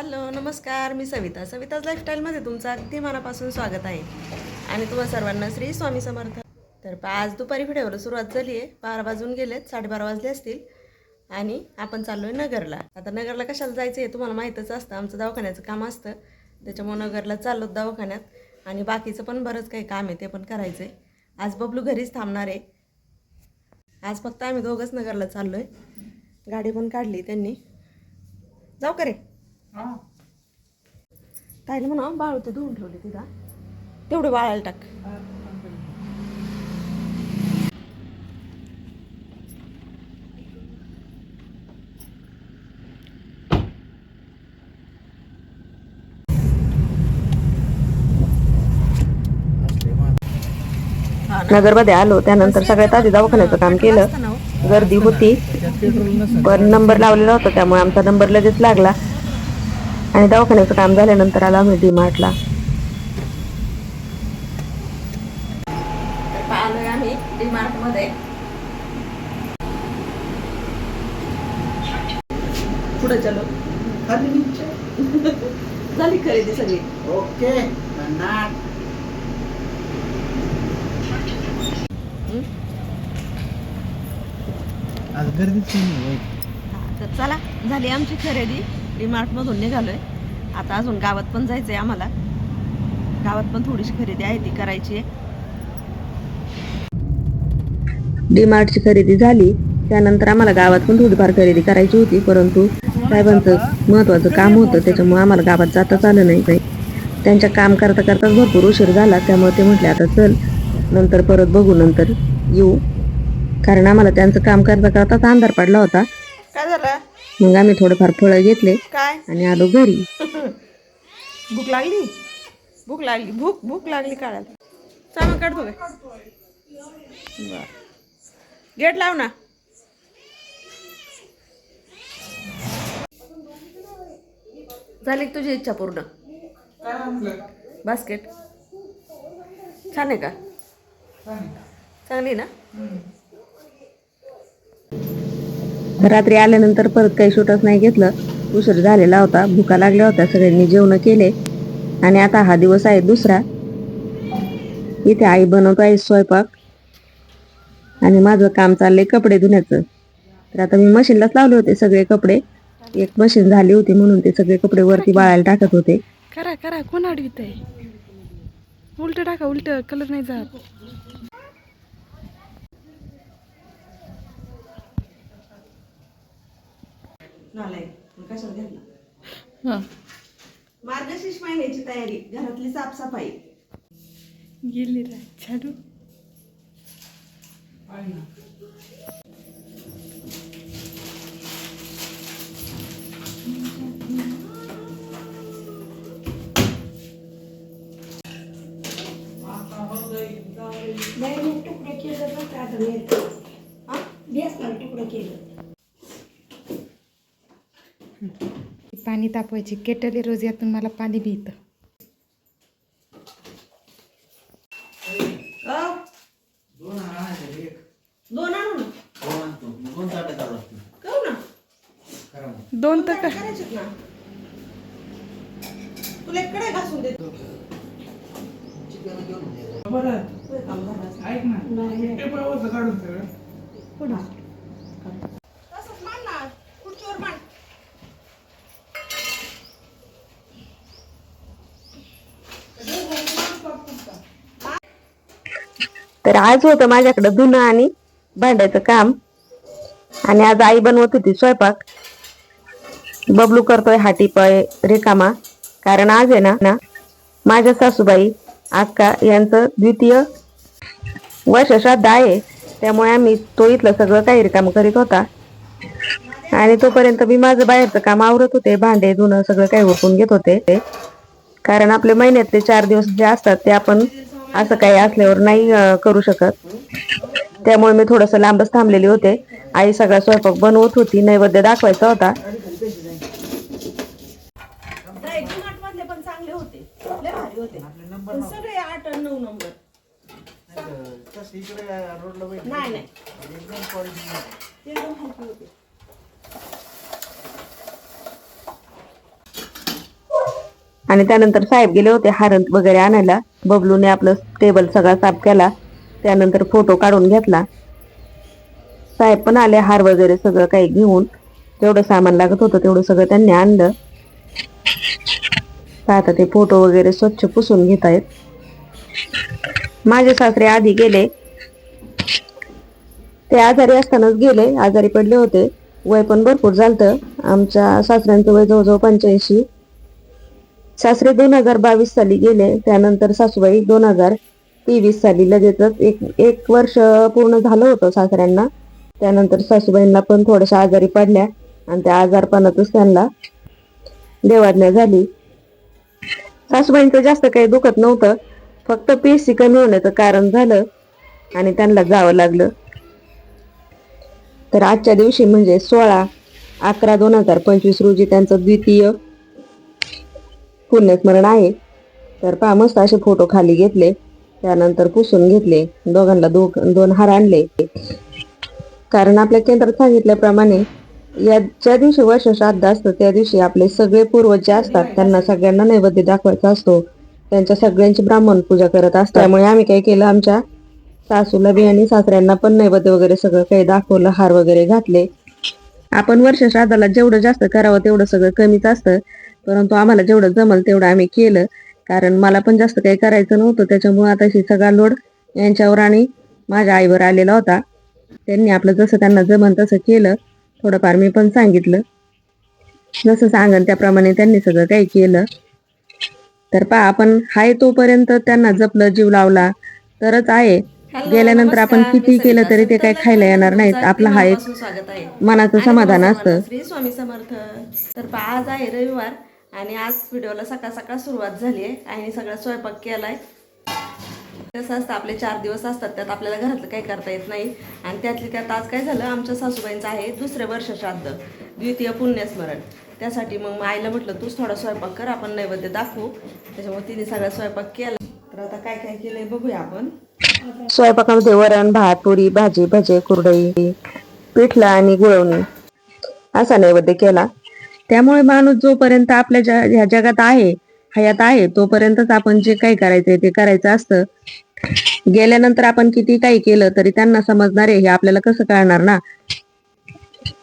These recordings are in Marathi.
हॅलो नमस्कार मी सविता. सविताज लाईफस्टाईलमध्ये तुमचं अगदी मनापासून स्वागत आहे. आणि तुम्हा सर्वांना श्री स्वामी समर्थ. तर आज दुपारी व्हिडिओवर सुरुवात झाली आहे. बारा वाजून गेलेत साडेबारा वाजले असतील. आणि आपण चाललो आहे नगरला. आता नगरला कशाला जायचं आहे तुम्हाला माहीतच असतं. आमचं दवाखान्याचं काम असतं. त्याच्यामुळं नगरला चाललो दवाखान्यात. आणि बाकीचं पण बरंच काही काम आहे ते पण करायचं आहे आज बबलू घरीच थांबणार आहे. आज फक्त आम्ही दोघंच नगरला चाललो आहे गाडी पण काढली त्यांनी. जाऊ का रे? ताईला म्हणा बाळू ते धुवून ठेवले तिथं तेवढं वाळायला टाक. नगरमध्ये आलो त्यानंतर सगळ्यात आधी दवाखान्याचं काम केलं. गर्दी होती. पण नंबर लावलेला होता त्यामुळे आमचा नंबर लगेच लागला. आणि दवाखान्याचं काम झाल्यानंतर आला आम्ही डी मार्टला आलोय आम्ही डी मार्टमध्ये. पुढे चलो. झाली खरेदी सगळी. ओके. भन्नाट आज गर्दीच नाही तर चला झाली आमची खरेदी. डी मार्ट मधून निघालोय. आता अजून गावात पण जायचंय आम्हाला. गावात पण थोडीशी खरेदी आहे ती करायची आहे. डी मार्टची खरेदी झाली त्यानंतर आम्हाला गावात पण थोडीफार खरेदी करायची होती परंतु साहेबांचं महत्वाचं काम होतं त्याच्यामुळे आम्हाला गावात जाताच आलं नाही काही. त्यांच्या काम करता करताच भरपूर उशीर झाला त्यामुळे ते म्हटले आता चल नंतर परत बघू नंतर येऊ. कारण आम्हाला त्यांचं काम करता करताच अंधार पडला होता. काय झालं? मग आम्ही थोडेफार फळं घेतले काय? आणि आलो घरी. भूक लागली? भूक लागली. भूक भूक लागली काढायला चालू काढतो काय बर. गेट लाव ना. झाली का तुझी इच्छा पूर्ण? बास्केट. छान आहे का? चांगली ना? रात्री आल्यानंतर परत काही शूटच नाही घेतलं. उशीर झालेला होता भुका लागल्या होत्या सगळ्यांनी जेवण केले. आणि आता हा दिवस आहे दुसरा. इथे आई बनवतो आहे स्वयंपाक. आणि माझं काम चाललंय कपडे धुण्याचं. तर आता मी मशीनलाच लावले होते सगळे कपडे. एक मशीन झाली होती म्हणून ते सगळे कपडे वरती बाळायला टाकत होते. करा करा कोण अडवित आहे उलट टाका उलट कलर नाही जात. कशाला घेतला हं. मार्गशीर्ष महिन्याची तयारी घरातली साफसफाई. गेली झाडू. तुकडे केलं तर काय बेसन तुकडं केलं. पाणी तापवायची. केटली रोज यातून मला पाणी बी येतं दोन आणू ना. ना. तर ना? तुला घासून देतो. चिकन घेऊन ये. तुझं काम झालं असेल. तसंच मांड ना खुर्चीवर मांड तर आज होतं माझ्याकडं धुणं आणि भांड्याचं काम. आणि आज आई बनवत होती स्वयंपाक. बबलू करतोय हाटी पाय रिकामा. कारण आज आहे ना ना माझ्या सासूबाई आक्का यांचं द्वितीय वर्ष श्राद्ध आहे. त्यामुळे आम्ही तो इथलं सगळं काही रिकाम करीत होता. आणि तोपर्यंत मी माझं बाहेरचं काम आवरत होते. भांडे धुणं सगळं काही ओळखून घेत होते. कारण आपले महिन्यातले चार दिवस जे असतात ते आपण असं काही असल्यावर नाही करू शकत. त्यामुळे मी थोडस लांबच थांबलेले होते. आई सगळा स्वयंपाक बनवत होती नैवेद्य दाखवायचा होता. पण चांगले होते लय भारी होते पण सगळे आठ आणि नऊ नंबर तसं इकडे रोडला बैठ नाही नाही एकदम quality. ते एकदम हलके होते आणि त्यानंतर साहेब गेले होते हारण वगैरे आणायला. बबलूने आपलं टेबल सगळा साफ केला. त्यानंतर फोटो काढून घेतला. साहेब पण आले हार वगैरे सगळं काही घेऊन. जेवढं सामान लागत होतं तेवढं सगळं त्यांनी आणलं. तर आता ते फोटो वगैरे स्वच्छ पुसून घेत आहेत. माझे सासरे आधी गेले. ते आजारी असतानाच गेले आजारी पडले होते. वय पण भरपूर झालतं. आमच्या सासऱ्यांचं वय जवळजवळ पंच्याऐंशी. सासरे दोन हजार बावीस साली गेले त्यानंतर सासूबाई दोन हजार तेवीस साली लगेचच एक एक वर्ष पूर्ण झालं होतं सासऱ्यांना. त्यानंतर सासूबाईंना पण थोड्याशा आजारी पडल्या आणि त्या आजारपणातच त्यांना देवाज्ञा झाली. सासूबाईंचं जास्त काही दुखत नव्हतं फक्त पेशी कमी होण्याचं कारण झालं आणि त्यांना जावं लागलं. तर आजच्या दिवशी म्हणजे सोळा अकरा दोन हजार पंचवीस रोजी त्यांचं द्वितीय पुण्यस्मरण आहे. तर पहा मस्त असे फोटो खाली घेतले. त्यानंतर पुसून घेतले. दोघांना दो दोन हार आणले. कारण आपल्या केंद्रात सांगितल्याप्रमाणे या ज्या दिवशी वर्ष श्राद्ध असतं त्या दिवशी आपले सगळे पूर्वज जे असतात. त्यांना सगळ्यांना नैवेद्य दाखवायचा असतो. त्यांच्या सगळ्यांची ब्राह्मण पूजा करत असतात. त्यामुळे आम्ही काय केलं? आमच्या सासूला बी आणि सासऱ्यांना पण नैवेद्य वगैरे सगळं काही दाखवलं हार वगैरे घातले. आपण वर्ष श्राद्धाला जेवढं जास्त करावं तेवढं सगळं कमीच असतं. परंतु आम्हाला जेवढं जमल तेवढं आम्ही केलं. कारण मला पण जास्त काही करायचं नव्हतं. त्याच्यामुळे आता ही सगळा लोड यांच्यावर आणि माझ्या आईवर आलेला होता. त्यांनी आपलं जसं त्यांना जमन तसं केलं. थोडंफार मी पण सांगितलं. जसं सांगन त्याप्रमाणे त्यांनी सगळं काही केलं. तर पहा आपण हाय तोपर्यंत त्यांना जपलं जीव लावला तरच आहे. गेल्यानंतर आपण किती केलं तरी ते काही खायला येणार नाहीत. आपला हा एक मनाचं समाधान असतं. श्री स्वामी समर्थ. तर आज आहे रविवार. आणि आज व्हिडिओला सकाळ सकाळ सुरुवात झाली आहे. आईने सगळा स्वयंपाक केलाय. कसं असतं आपले चार दिवस असतात त्यात आपल्याला घरातलं काही करता येत नाही. आणि त्यातली त्यात आज काय झालं आमच्या सासूबाईंचं आहे दुसरे वर्ष श्राद्ध द्वितीय पुण्यस्मरण. त्यासाठी मग आईला म्हटलं तूच थोडा स्वयंपाक कर आपण नैवेद्य दाखवू. त्याच्यामुळे तिने सगळा स्वयंपाक केला. तर आता काय काय केलंय बघूया आपण. स्वयंपाकामध्ये वरण भात पुरी भाजी भजे कुरडई पिठला आणि गुळवणी असा नैवेद्य केला. त्यामुळे माणूस जोपर्यंत आपल्या ह्या जगात आहे हयात आहे तोपर्यंतच आपण जे काही करायचंय ते करायचं असतं. गेल्यानंतर आपण किती काही केलं तरी त्यांना समजणार आहे हे आपल्याला कसं कळणार ना?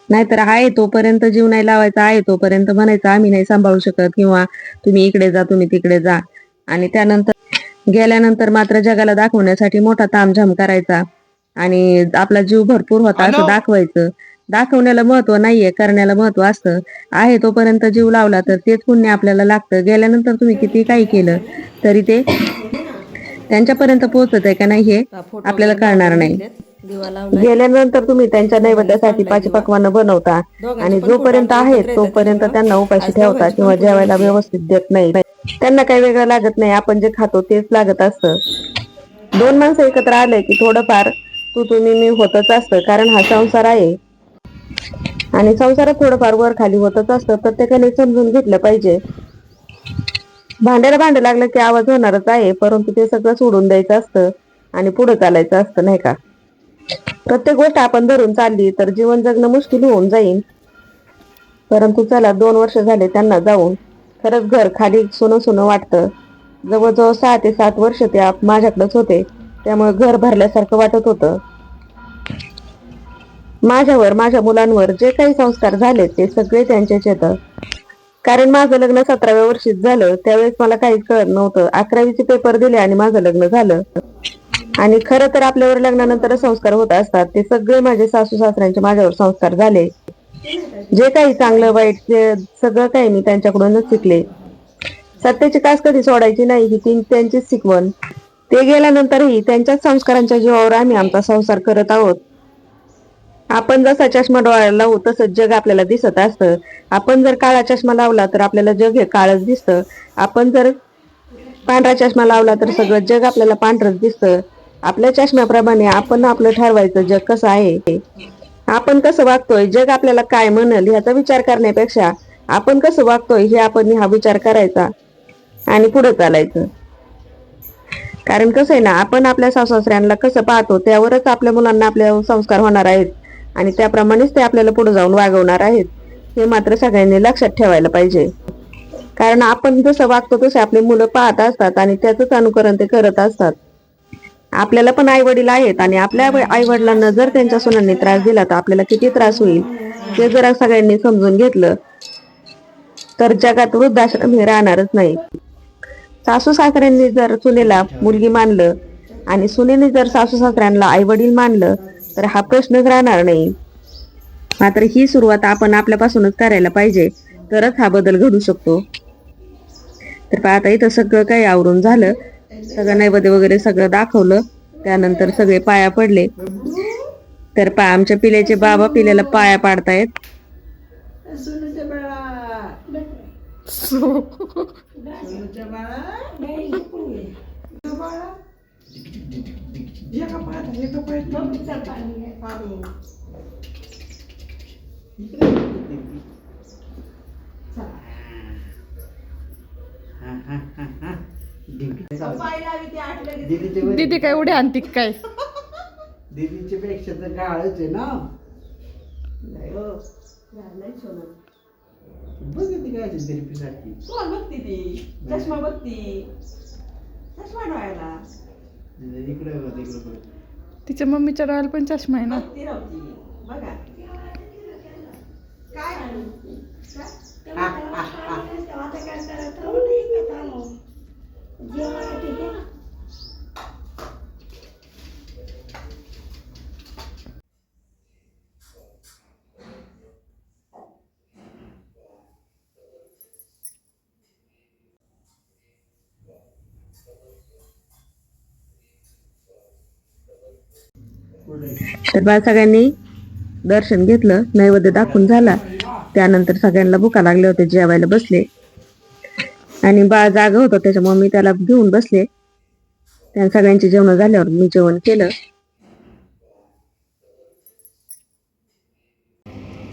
नाहीतर आहे तोपर्यंत जीव नाही लावायचा आहे तोपर्यंत म्हणायचं आम्ही नाही सांभाळू शकत किंवा तुम्ही इकडे जा तुम्ही तिकडे जा. आणि त्यानंतर गेल्यानंतर मात्र जगाला दाखवण्यासाठी मोठा तामझाम करायचा. आणि आपला जीव भरपूर होता असं दाखवायचं. दाखवण्याला महत्त्व नाहीये करण्याला महत्त्व असतं. आहे तोपर्यंत जीव लावला तर तेच पुण्य आपल्याला लागतं. गेल्यानंतर तुम्ही किती काही केलं तरी ते त्यांच्यापर्यंत पोहोचत आहे का नाही हे आपल्याला कळणार नाही. गेल्यानंतर तुम्ही त्यांच्या नैवेद्यासाठी पाच पकवानं बनवता आणि जोपर्यंत आहेत तोपर्यंत त्यांना उपाशी ठेवता किंवा जेवायला व्यवस्थित देत नाही. त्यांना काही वेगळं लागत नाही. आपण जे खातो तेच लागत असतं. दोन माणसं एकत्र आले की थोडंफार तू तुम्ही मी होतच असतं. कारण हा संसार आहे. आणि संसारात थोडंफार वर खाली होतच असतं प्रत्येकाने समजून घेतलं पाहिजे. भांड्याला भांडं लागलं की आवाज होणारच आहे परंतु ते सगळं सोडून द्यायचं असतं आणि पुढे चालायचं असतं नाही का? प्रत्येक गोष्ट आपण धरून चालली तर जीवन जगणं मुश्किल होऊन जाईल परंतु चला दोन वर्ष झाले त्यांना जाऊन खरंच घर खाली सोनं सोनं वाटतं. जवळजवळ सहा ते सात वर्ष ते आप- माझ्याकडेच होते. त्यामुळे घर भरल्यासारखं वाटत होतं. माझ्यावर माझ्या मुलांवर जे काही संस्कार झाले ते सगळे त्यांचेच येतं कारण माझं लग्न सतराव्या वर्षीच झालं त्यावेळेस मला काहीच कळत नव्हतं. अकरावीचे पेपर दिले आणि माझं लग्न झालं. आणि खरं तर आपल्यावर लग्नानंतर संस्कार होत असतात ते सगळे माझे सासू सासऱ्यांचे माझ्यावर संस्कार झाले. जे काही चांगलं वाईट ते सगळं काही मी त्यांच्याकडूनच शिकले. सत्याची कास कधी सोडायची नाही ही ती त्यांचीच शिकवण. ते गेल्यानंतरही त्यांच्याच संस्कारांच्या जीवावर आम्ही आमचा संसार करत आहोत. आपण जसा चष्मा डोळ्याला लावू तसंच जग आपल्याला दिसत असतं. आपण जर काळा चष्मा लावला तर आपल्याला जग हे काळच दिसतं. आपण जर पांढरा चष्मा लावला तर सगळं जग आपल्याला पांढरच दिसतं. आपल्या चष्म्याप्रमाणे आपण आपलं ठरवायचं जग कसं आहे. आपण कसं वागतोय जग आपल्याला काय म्हणल ह्याचा विचार करण्यापेक्षा आपण कसं वागतोय हे आपण हा विचार करायचा आणि पुढे चालायचं. कारण कसं आहे ना आपण आपल्या सासऱ्यांना कसं पाहतो त्यावरच आपल्या मुलांना आपले संस्कार होणार आहेत. आणि त्याप्रमाणेच ते आपल्याला पुढे जाऊन वागवणार आहेत हे मात्र सगळ्यांनी लक्षात ठेवायला पाहिजे. कारण आपण जसं वागतो तसे आपली मुलं पाहत असतात आणि त्याचंच अनुकरण ते करत असतात. आपल्याला पण आई वडील आहेत आणि आपल्या आई वडिलांना जर त्यांच्या सुनांनी त्रास दिला तर आपल्याला किती त्रास होईल ते जरा सगळ्यांनी समजून घेतलं तर जगात वृद्धाश्रम हे राहणारच नाही. सासू सासऱ्यांनी जर सुनेला मुलगी मानलं आणि सुनेने जर सासू सासऱ्यांना आई वडील मानलं तर हा प्रश्नच राहणार नाही. मात्र ही सुरुवात आपण आपल्यापासूनच करायला पाहिजे. तरच हा बदल घडू शकतो. तर पहा आता इथं सगळं काही आवरून झालं. सगळं नैवेद्य वगैरे सगळं दाखवलं. त्यानंतर सगळे पाया पडले. तर पा आमच्या पिल्याचे बाबा पिल्याला पाया पाडतायत. हा, हा, हा, हा. दीदीचे दीदीचे दीदी काय उड्या आणते काय? दीदीच्या पेक्षा तर काळच आहे ना. बघ ती काय दिलीपी सारखी बघती ती? चष्मा बघती. चष्मा डोळ्याला. तिच्या मम्मीच्या डोळ्याला पण चष्मा आहे ना. बघा काय आता काय करायचं नाही का थांबव. जेवायला ठीक आहे पुढे तर बाळ सगळ्यांनी दर्शन घेतलं नैवेद्य दाखवून झाला. त्यानंतर सगळ्यांना भुका लागले होते जेवायला बसले. आणि बाळ जाग होतं त्याच्यामुळे मी त्याला घेऊन बसले. त्या सगळ्यांची जेवण झाल्यावर मी जेवण केलं.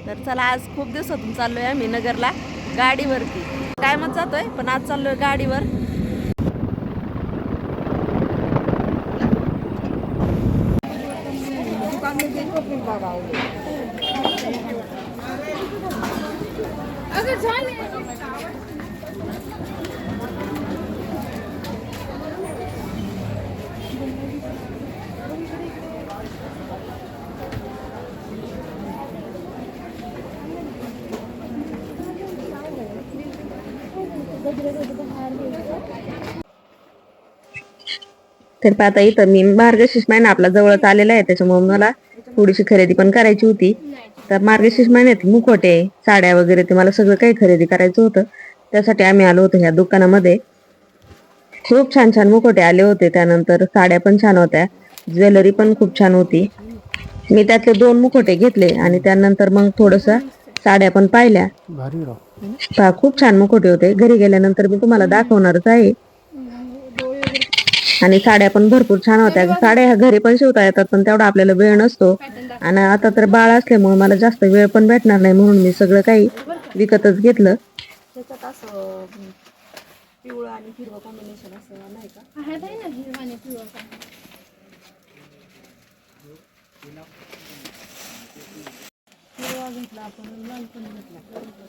तर चला आज खूप दिवसातून चाललोय आम्ही नगरला गाडीवरती. टायमच जातोय पण आज चाललोय गाडीवर. तर पाहता आता इथं मी मार्गशीर्ष महिना आपला जवळच आलेला आहे त्याच्यामुळे मला थोडीशी खरेदी पण करायची होती. तर मार्गशीर्ष महिन्यात मुखोटे साड्या वगैरे ते मला सगळं काही खरेदी करायचं होतं. त्यासाठी आम्ही आलो होतो ह्या दुकानामध्ये. खूप छान छान मुखोटे आले होते. त्यानंतर साड्या पण छान होत्या. ज्वेलरी पण खूप छान होती. मी त्यातले दोन मुखोटे घेतले आणि त्यानंतर मग थोडस साड्या पण पाहिल्या. खूप छान मुखोटे होते. घरी गेल्यानंतर मी तुम्हाला दाखवणारच आहे. आणि साड्या पण भरपूर छान होत्या. साड्या ह्या घरी पण शिवता येतात पण तेवढा आपल्याला वेळ नसतो. आणि आता तर बाळ असल्यामुळे मला जास्त वेळ पण भेटणार नाही म्हणून मी सगळं काही विकतच घेतलं. त्याच्यात असं पिवळं आणि हिरवं कॉम्बिनेशन असं नाही का?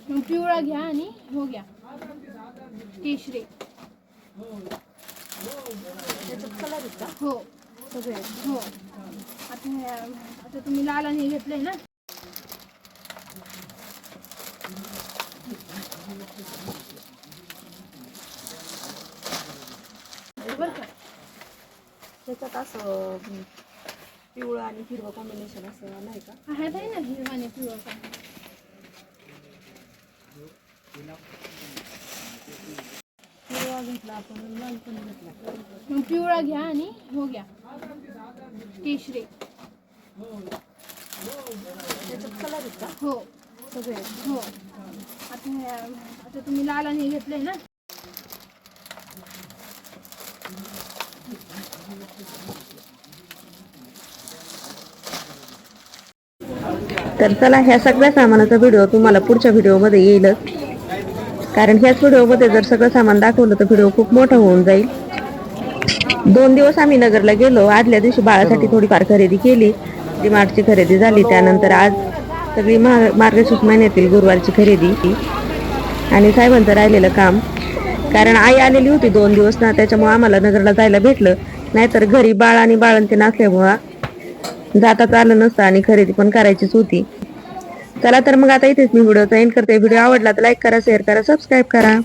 मग पिवळा घ्या आणि हो घ्या. केशरी. हो. सगळे. हो. आता हे- आता तुम्ही लाल आणि हे घेतलंय ना? बरं का? त्याच्यात असं पिवळं आणि हिरवं कॉम्बिनेशन असं नाही का? आहेत आहे ना हिरवा आणि पिवळा पण. घेतला आपण लाल पण घेतला. मग पिवळा घ्या आणि हो घ्या. केशरी. त्याच्यात कलर आहेत का? हो. सगळे. हो. आता हे- आता तुम्ही लाल आणि हे घेतलंय ना? तर चला ह्या सगळ्या सामानाचा व्हिडिओ तुम्हाला पुढच्या व्हिडिओमध्ये येईलच. कारण ह्याच व्हिडिओमध्ये जर सगळं सामान दाखवलं तर व्हिडिओ खूप मोठा होऊन जाईल. दोन दिवस आम्ही नगरला गेलो. आदल्या दिवशी बाळासाठी थोडीफार खरेदी केली. डिमार्टची खरेदी झाली. त्यानंतर आज सगळी मार्गशीर्ष महिन्यातील गुरुवारची खरेदी. आणि साहेबांचं राहिलेलं काम. कारण आई आलेली होती दोन दिवस ना त्याच्यामुळे आम्हाला नगरला जायला भेटलं. नाहीतर घरी बाळ आणि बाळंती नसल्यामुळं जाताच आलं नसतं आणि खरेदी पण करायचीच होती. चला तर मग आता इथेच मी व्हिडिओचा एंड करते. व्हिडिओ आवडला तर लाईक करा शेअर करा सबस्क्राईब करा.